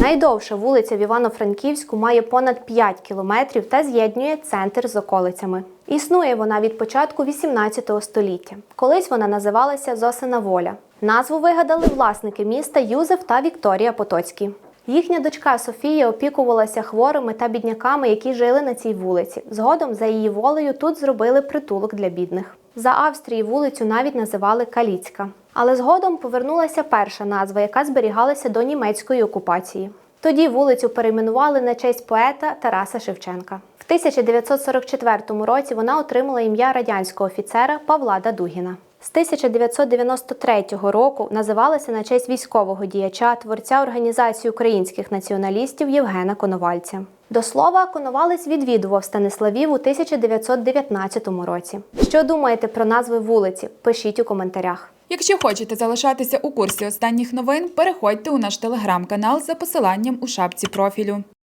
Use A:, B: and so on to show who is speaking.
A: Найдовша вулиця в Івано-Франківську має понад 5 кілометрів та з'єднує центр з околицями. Існує вона від початку 18 століття. Колись вона називалася Зосина Воля. Назву вигадали власники міста Юзеф та Вікторія Потоцькі. Їхня дочка Софія опікувалася хворими та бідняками, які жили на цій вулиці. Згодом, за її волею, тут зробили притулок для бідних. За Австрії вулицю навіть називали Каліцька. Але згодом повернулася перша назва, яка зберігалася до німецької окупації. Тоді вулицю перейменували на честь поета Тараса Шевченка. В 1944 році вона отримала ім'я радянського офіцера Павла Дадугіна. З 1993 року називалася на честь військового діяча, творця організації українських націоналістів Євгена Коновальця. До слова, Коновалець відвідував Станиславів у 1919 році. Що думаєте про назви вулиці? Пишіть у коментарях.
B: Якщо хочете залишатися у курсі останніх новин, переходьте у наш телеграм-канал за посиланням у шапці профілю.